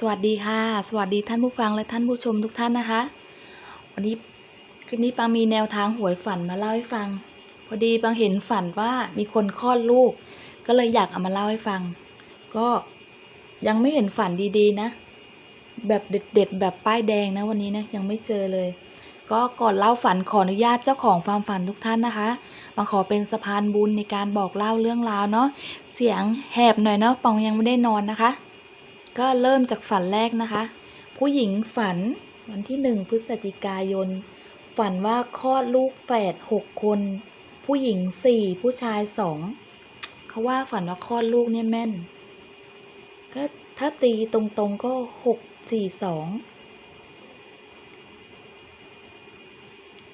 สวัสดีค่ะ สวัสดีท่านผู้ฟังและท่านผู้ชมทุกท่านนะคะ วันนี้คลิปนี้ปังมีแนวทางหวยฝันมาเล่าให้ฟัง พอดีปังเห็นฝันว่ามีคนคลอดลูก ก็เลยอยากเอามาเล่าให้ฟัง ก็ยังไม่เห็นฝันดีๆนะ แบบเด็ดๆแบบป้ายแดงนะวันนี้นะยังไม่เจอเลย ก็ก่อนเล่าฝันขออนุญาตเจ้าของความฝันทุกท่านนะคะปังขอเป็นสะพานบุญในการบอกเล่าเรื่องราวเนาะเสียงแหบหน่อยเนาะปังยังไม่ได้นอนนะคะ ก็เริ่มจากฝันแรกนะคะ ผู้หญิงฝันวันที่หนึ่งพฤศจิกายน ฝันว่าคลอดลูกแฝดหกคน ผู้หญิงสี่ผู้ชายสองเขาว่าฝันว่าคลอดลูกเนี่ยแม่น ก็ถ้าตีตรงๆก็หกสี่สอง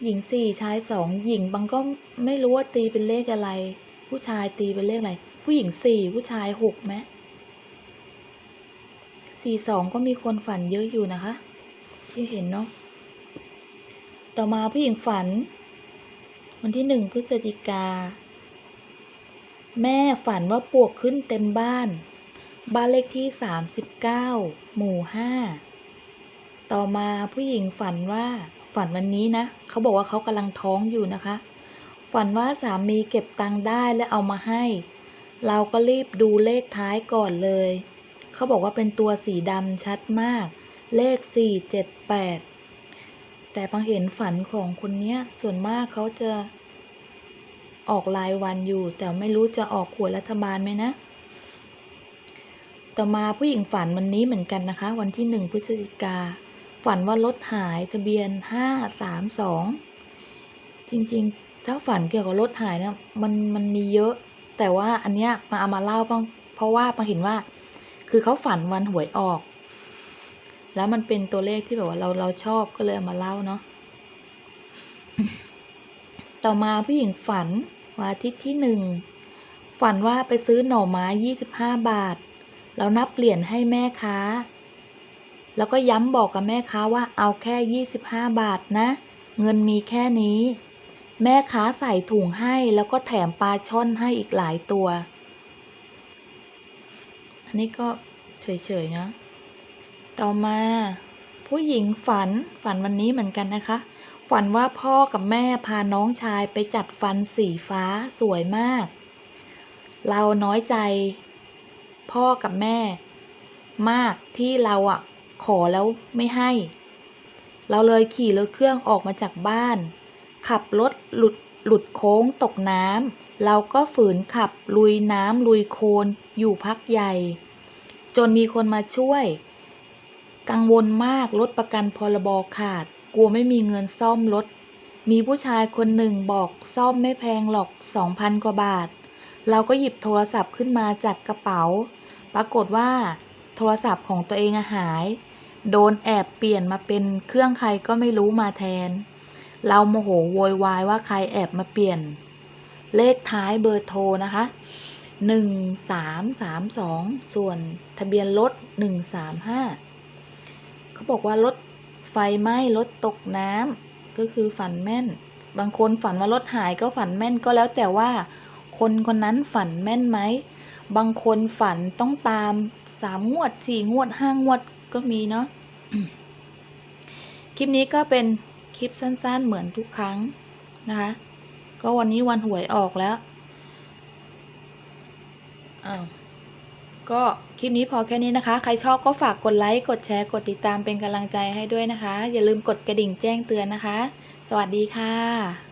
หญิงสี่ชายสองหญิงบางก็ไม่รู้ว่าตีเป็นเลขอะไร ผู้ชายตีเป็นเลขอะไร ผู้หญิงสี่ผู้ชายหกไหม สี่สองก็มีคนฝันเยอะอยู่นะคะ ที่เห็นเนาะต่อมาผู้หญิงฝัน วันที่หนึ่งพฤศจิกา แม่ฝันว่าปวกขึ้นเต็มบ้าน บ้านเลขที่สามสิบเก้าหมู่ห้าต่อมาผู้หญิงฝันว่าฝันวันนี้นะเขาบอกว่าเขากำลังท้องอยู่นะคะ ฝันว่าสามีเก็บตังค์ได้และเอามาให้ เราก็รีบดูเลขท้ายก่อนเลย เขาบอกว่าเป็นตัวสีดำชัดมาก เลขสี่เจ็ดแปดแต่บางเห็นฝันของคนเนี้ย ส่วนมากเขาจะออกรายวันอยู่ แต่ไม่รู้จะออกหวยรัฐบาลไหมนะ ต่อมาผู้หญิงฝันวันนี้เหมือนกันนะคะ วันที่หนึ่งพฤศจิกา ฝันว่ารถหายทะเบียนห้าสามสองจริงๆ ถ้าฝันเกี่ยวกับรถหายเนะมันมันมีเยอะ แต่ว่าอันเนี้ยมาเอามาเล่าบ้างเพราะว่ามาเห็นว่า คือเขาฝันวันหวยออก แล้วมันเป็นตัวเลขที่แบบว่าเราเราชอบก็เลยเอามาเล่าเนาะต่อมาผู้หญิงฝันวันอาทิตย์ที่หนึ่งฝันว่าไปซื้อหน่อไม้ยี่สิบห้าบาท แล้วนับเหรียญให้แม่ค้า แล้วก็ย้ำบอกกับแม่ค้าว่าเอาแค่ยี่สิบห้าบาทนะ เงินมีแค่นี้ แม่ค้าใส่ถุงให้แล้วก็แถมปลาช่อนให้อีกหลายตัว อันนี้ก็ เฉยๆนะ ต่อมา ผู้หญิงฝันฝันวันนี้เหมือนกันนะคะ ฝันว่าพ่อกับแม่พาน้องชายไปจัดฟันสีฟ้าสวยมาก เราน้อยใจ พ่อกับแม่ มากที่เราอะขอแล้วไม่ให้ เราเลยขี่รถเครื่องออกมาจากบ้าน ขับรถหลุดหลุดโค้งตกน้ำเราก็ฝืนขับลุยน้ำลุยโคลนอยู่พักใหญ่ จนมีคนมาช่วย กังวลมากรถประกันพรบขาด กลัวไม่มีเงินซ่อมรถ มีผู้ชายคนหนึ่งบอกซ่อมไม่แพงหรอกสองพันกว่าบาท เราก็หยิบโทรศัพท์ขึ้นมาจากกระเป๋า ปรากฏว่า โทรศัพท์ของตัวเองหาย โดนแอบเปลี่ยนมาเป็นเครื่องใครก็ไม่รู้มาแทน เราโมโหโวยวายว่าใครแอบมาเปลี่ยน เลขท้ายเบอร์โทรนะคะ หนึ่งสามสามสองส่วนทะเบียนรถหนึ่งสามห้าเขาบอกว่ารถไฟไหม้รถตกน้ำก็คือฝันแม่น บางคนฝันว่ารถหายก็ฝันแม่นก็แล้วแต่ว่า คนคนนั้นฝันแม่นไหม บางคนฝันต้องตามสามงวดสี่งวดห้างวดก็มีเนาะคลิปนี้ก็เป็นคลิปสั้นๆเหมือนทุกครั้งนะคะ ก็วันนี้วันหวยออกแล้ว อ้าวก็คลิปนี้พอแค่นี้นะคะ ใครชอบก็ฝากกดไลค์ กดแชร์ กดติดตามเป็นกำลังใจให้ด้วยนะคะ อย่าลืมกดกระดิ่งแจ้งเตือนนะคะ สวัสดีค่ะ